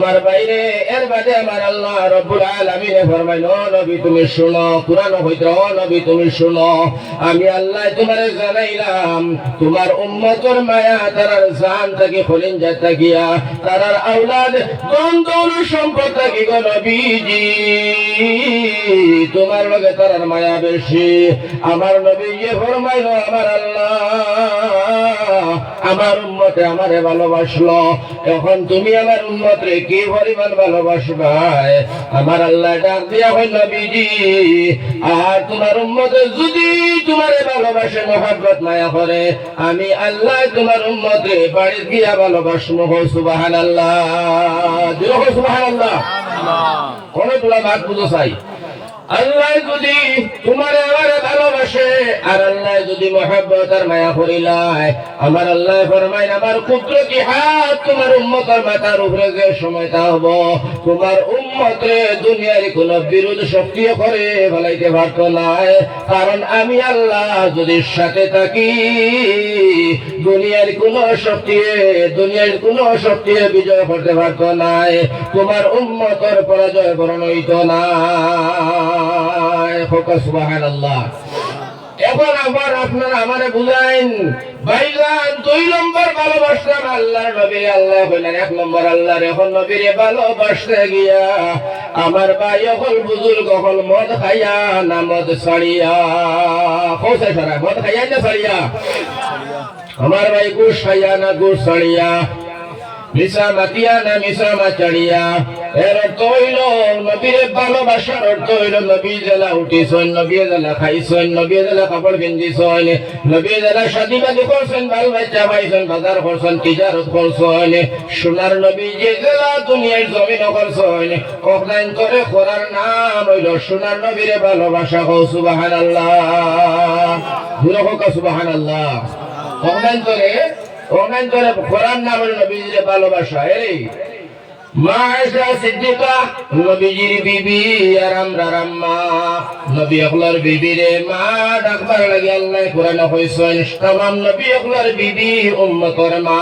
আমার বাইরে, এর নবী, তুমি শুনো আমি আল্লাহ তোমারে জানাইলাম, তোমার উম্মতর মায়া, তারার জান থেকে যা থাকিয়া তারার আওলাদ দন দৌল সম্পদ থাকি, গো নবীজি। তোমার লগে তারার মায়া বেশি। আমার নবী যে ফরমাইল আমার আল্লাহ আমার উম্মতে আমারে ভালোবাসলো। এখন তুমি আমার উম্মতরে কি পরিমাণ ভালোবাসবাই? আমার আল্লাহ ডাক দিয়া হইল নবীজি আর তোমার উম্মতে যদি তোমারে ভালোবাসে মোহাব্বত মায়া করে আমি আল্লাহ তোমার উম্মতে বাড়ি গিয়া ভালোবাসমো হো সুবাহান আল্লাহ সুবাহান আল্লাহ। কোন তোলা ভাগ বুঝো চাই। আল্লাহ যদি তোমার আমারে ভালোবাসে, আর আল্লাহ যদি মহাব্বত আর মায়া করিলায় আমার আল্লাহ ফরমাইন, আমার কুদরতি হাত তোমার উম্মতের মাথার উপরে যে সময়টা হব, তোমার উম্মতে দুনিয়ার কোন বিরোধ শক্তি করে ফেলাইতে পারত নাই কারণ আমি আল্লাহ যদি সাথে থাকি, দুনিয়ার কোন শক্তি দুনিয়ার কোন শক্তি বিজয় করতে পারত নাই তোমার উম্মতর পরাজয় বরণ হইত না। আল্লাহ আমারে বুঝাইন আল্লাহ আল্লাহ এক নম্বর এখন গিয়া আমার ভাই হল বুজুর্গ, হল মদ খাইয়া না মদ কৌশে সারা, মদ খাইয়া না ছাড়িয়া? আমার ভাই গুস খাইয়া না গুস ছাড়িয়া মিশা মাতিয়া না মিশা মাচাড়িয়া। এর অর্থ হইল ভালোবাসার অর্থ হইল, নবী জেলা উঠিছেন, নবী জেলা খাইছেন, নবী জেলা কাপড় পিন্ধিছেন, নবী জেলা শাদি করছেন, বাল বাচ্চা পাইছেন, বাজার করছেন, তিজারত করছেন, সোনার নবী যে জেলা দুনিয়ার জমিন করছেন কখনাইন করে করার নাম হইল সোনার নবীরে ভালোবাসা হো সুবাহান আল্লাহ হোক সুবাহান আল্লাহ কখনাইন করে কখনাইন করে করার নাম হইল নবীরে ভালোবাসা এই মা আয়েশা সিদ্দিকা, নবীজির বিবি আর আমরা রাম্মা। নবী আকলার মা, ডাকবার লাগে আল্লাহ কোরআনে কইছেন তামাম নবী আকলার বিবি উম্মতর মা।